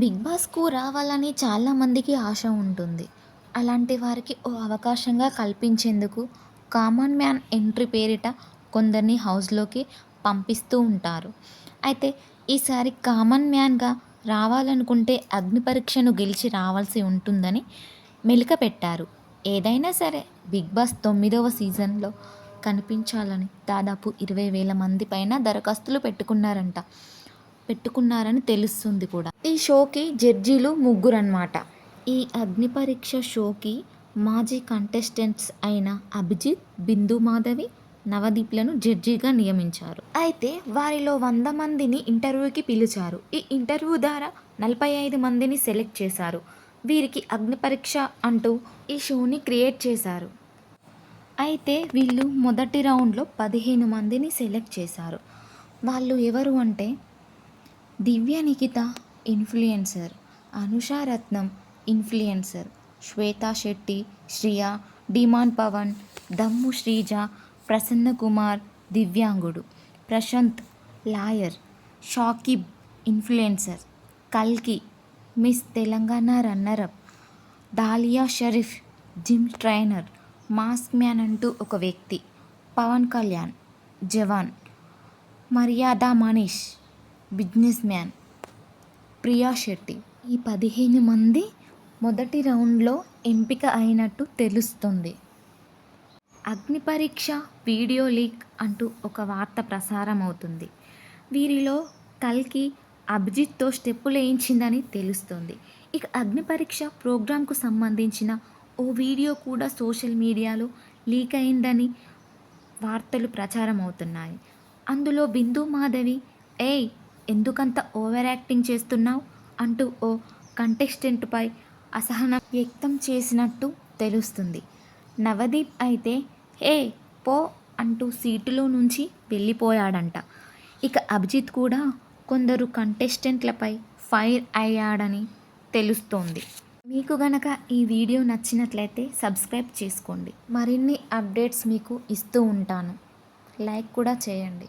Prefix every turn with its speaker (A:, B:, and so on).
A: Big బాస్కు రావాలని చాలామందికి ఆశ ఉంటుంది. అలాంటి వారికి ఓ అవకాశంగా కల్పించేందుకు కామన్ మ్యాన్ ఎంట్రీ పేరిట కొందరిని హౌస్లోకి పంపిస్తూ ఉంటారు. అయితే ఈసారి కామన్ మ్యాన్గా రావాలనుకుంటే అగ్ని పరీక్షను గెలిచి రావాల్సి ఉంటుందని మెలిక పెట్టారు. ఏదైనా సరే బిగ్ బాస్ తొమ్మిదవ సీజన్లో కనిపించాలని దాదాపు ఇరవై వేల మంది పైన దరఖాస్తులు పెట్టుకున్నారంట. పెట్టుకున్నారని తెలుస్తుంది కూడా. ఈ షోకి జడ్జీలు ముగ్గురు ఈ అగ్ని పరీక్ష షోకి మాజీ కంటెస్టెంట్స్ అయిన అభిజిత్ బిందు మాధవి నవదీప్లను జడ్జిగా నియమించారు. అయితే వారిలో వంద మందిని ఇంటర్వ్యూకి పిలిచారు. ఈ ఇంటర్వ్యూ ద్వారా నలభై ఐదు మందిని సెలెక్ట్ చేశారు. వీరికి అగ్ని పరీక్ష అంటూ ఈ షోని క్రియేట్ చేశారు. అయితే వీళ్ళు మొదటి రౌండ్లో పదిహేను మందిని సెలెక్ట్ చేశారు. వాళ్ళు ఎవరు అంటే Divya Nikhita influencer Anusha Ratnam influencer Shweta Shetty Shriya Demon Pavan Dammu Srija Prasanna Kumar దివ్యాంగుడు ప్రశాంత్ లాయర్ షాకిబ్ ఇన్ఫ్లుయెన్సర్ కల్కి miss Telangana runner up Dalia Sharif gym trainer mask man అంటూ ఒక వ్యక్తి పవన్ కళ్యాణ్ జవాన్ మర్యాద మనీష్. Businessman Priya Shetty. ఈ పదిహేను మంది మొదటి రౌండ్లో ఎంపిక అయినట్టు తెలుస్తుంది. అగ్ని పరీక్ష వీడియో లీక్ అంటూ ఒక వార్త ప్రసారం అవుతుంది వీరిలో కల్కి అభిజిత్తో స్టెప్పులు వేయించిందని తెలుస్తుంది. ఇక అగ్ని పరీక్ష ప్రోగ్రాంకు సంబంధించిన ఓ వీడియో కూడా సోషల్ మీడియాలో లీక్ అయిందని వార్తలు ప్రచారం అవుతున్నాయి అందులో బిందు మాధవి ఏయ్ ఎందుకంత ఓవర్ యాక్టింగ్ చేస్తున్నావు? అంటూ ఓ కంటెస్టెంట్పై అసహనం వ్యక్తం చేసినట్టు తెలుస్తుంది. నవదీప్ అయితే ఏ పో అంటూ సీటులో నుంచి వెళ్ళిపోయాడంట. ఇక అభిజిత్ కూడా కొందరు కంటెస్టెంట్లపై ఫైర్ అయ్యాడని తెలుస్తోంది. మీకు గనక ఈ వీడియో నచ్చినట్లయితే సబ్స్క్రైబ్ చేసుకోండి. మరిన్ని అప్డేట్స్ మీకు ఇస్తూ ఉంటాను. లైక్ కూడా చేయండి.